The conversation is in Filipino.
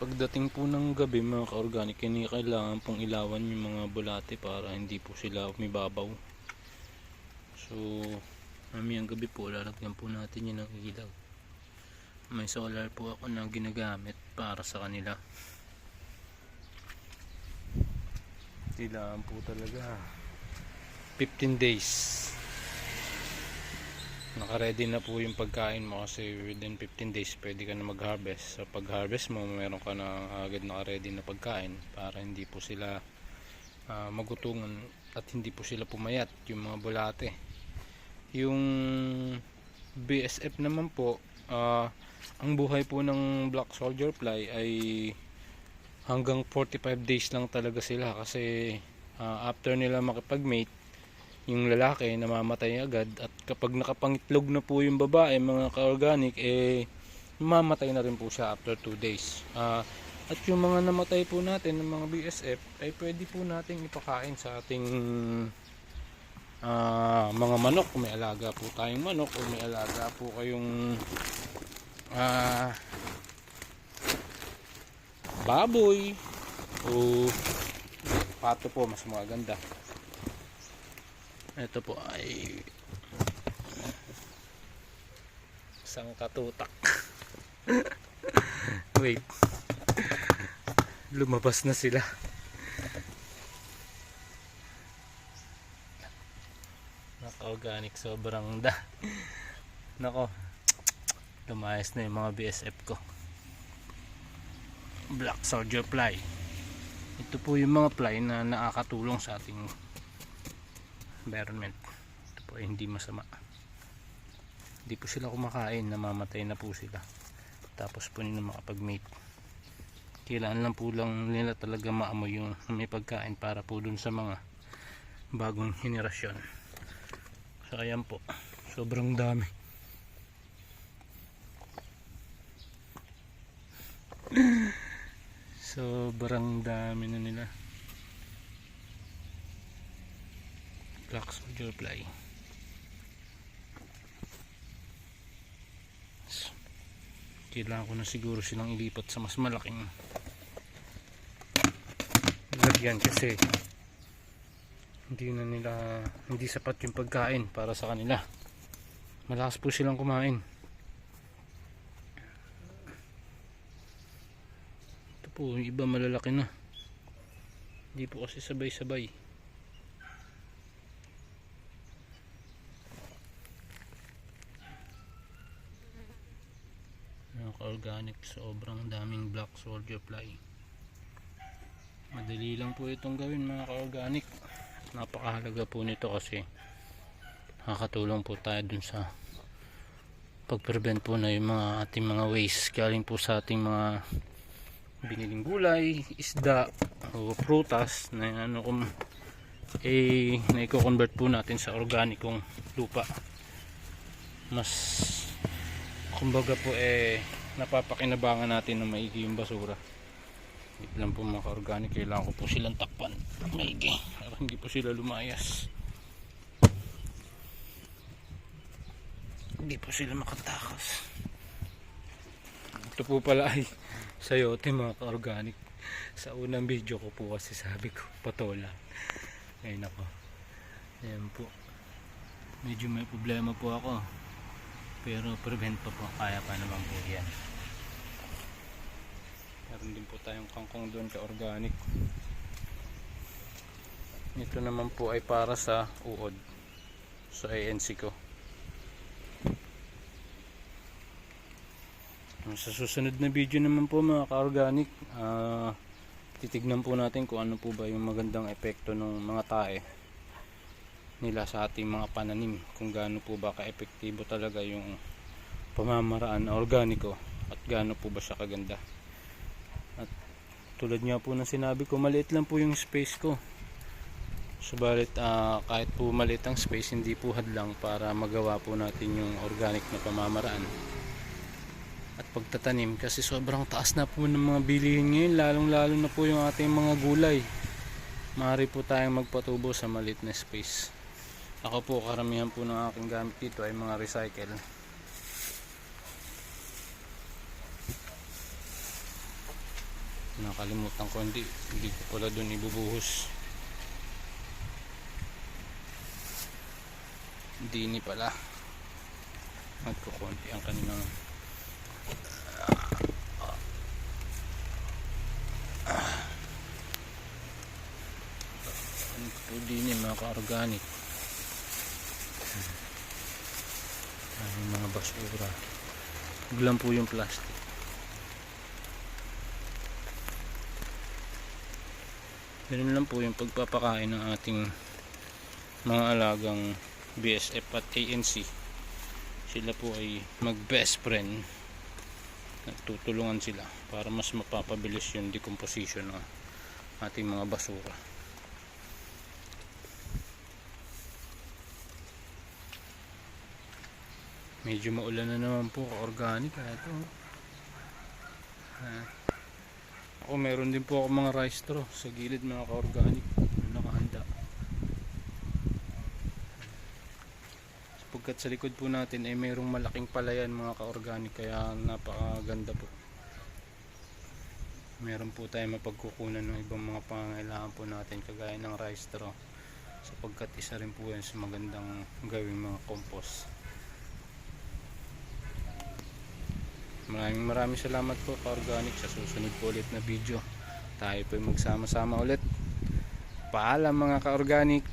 pagdating po ng gabi mga ka-organic, kini kailangan pong ilawan yung mga bulate para hindi po sila umibabaw. So, mamayang gabi po, lalagyan po natin yun ng ilaw. May solar po ako na ginagamit para sa kanila. Kailangan po talaga 15 days naka-ready na po yung pagkain mo kasi within 15 days pwede ka na mag-harvest. Sa pag-harvest mo, meron ka na agad naka-ready na pagkain para hindi po sila ah, magutungan at hindi po sila pumayat yung mga bulate. Yung BSF naman po, ah, ang buhay po ng Black Soldier Fly ay hanggang 45 days lang talaga sila kasi ah, after nila makipag-mate yung lalaki namamatay agad. At kapag nakapangitlog na po yung babae mga ka-organic eh mamamatay na rin po siya after 2 days. Ah, at yung mga namatay po natin ng mga BSF ay pwede po nating ipakain sa ating ah, mga manok. Kung may alaga po tayong manok o may alaga po kayong ah, baboy o pato po mas maganda ito po ay isang katutak. Wait. Lumabas na sila. Naka-organic sobrang da. Nako. Lumayas na yung mga BSF ko. Black Soldier Fly. Ito po yung mga fly na nakakatulong sa ating environment ito po ay hindi masama. Hindi po sila kumakain namamatay na po sila. Tapos po nila makapag mate kailangan lang po lang nila talaga maamoy yung may pagkain para po dun sa mga bagong henerasyon. So ayan po. Sobrang dami. Sobrang dami na nila soldier fly So, kailangan ko na siguro silang ilipat sa mas malaking lagyan kasi hindi na nila hindi sapat yung pagkain para sa kanila. Malakas po silang kumain. Ito po yung iba malalaki na. Hindi po kasi sabay sabay organic sobrang daming black soldier fly. Madali lang po itong gawin mga ka-organic. Napakahalaga po nito kasi nakakatulong po tayo dun sa pag-prevent po na yung mga ating mga waste. Galing po sa ating mga biniling gulay, isda o prutas na ano kung eh na i-convert po natin sa organikong lupa. Mas kumbaga po eh napapakinabangan natin na maigi yung basura. Hindi lang po mga organic kailangan ko po silang takpan maigi para hindi po sila lumayas. Hindi po sila makatakas. Ito po pala ay sayote mga ka-organic. Sa unang video ko po kasi sabi ko patola. Ngayon ako ayan po. Medyo may problema po ako pero prevent pa po kaya pa naman po yan. Meron din po tayong kangkong doon ka organic. Ito naman po ay para sa uod sa ANC ko. Sa susunod na video naman po mga ka-organic ah, titignan po natin kung ano po ba yung magandang epekto ng mga tae nila sa ating mga pananim kung gaano po ba ka-epektibo talaga yung pamamaraan na organiko at gaano po ba siya kaganda. At tulad nga po ng sinabi ko maliit lang po yung space ko. Subalit ah, kahit po maliit ang space hindi po hadlang para magawa po natin yung organic na pamamaraan. At pagtatanim kasi sobrang taas na po ng mga bilihin ngayon lalong lalo na po yung ating mga gulay. Maaari po tayong magpatubo sa maliit na space ako po karamihan po ng aking gamit dito ay mga recycle. Nakalimutan ko hindi hindi ko pala dun ibubuhos. Hindi ni pala. Nagkukunti ang kanilang po din yung mga ka-organic Ay, yung mga basura huwag lang po yung plastic. Ganun lang po yung pagpapakain ng ating mga alagang BSF at ANC sila po ay mag best friend. Nagtutulungan sila para mas mapapabilis yung decomposition ng ating mga basura medyo maulan na naman po organic ah, ito. Ah. ako meron din po ako mga rice straw sa gilid mga ka-organic nakahanda. Sapagkat sa likod po natin ay mayroong malaking palayan mga ka-organic kaya napakaganda po. Meron po tayo mapagkukunan ng ibang mga pangangailangan po natin kagaya ng rice straw. Sapagkat isa rin po yan sa magandang gawing mga compost maraming maraming salamat po ka-organic sa susunod po ulit na video tayo po magsama-sama ulit. Paalam mga ka-organic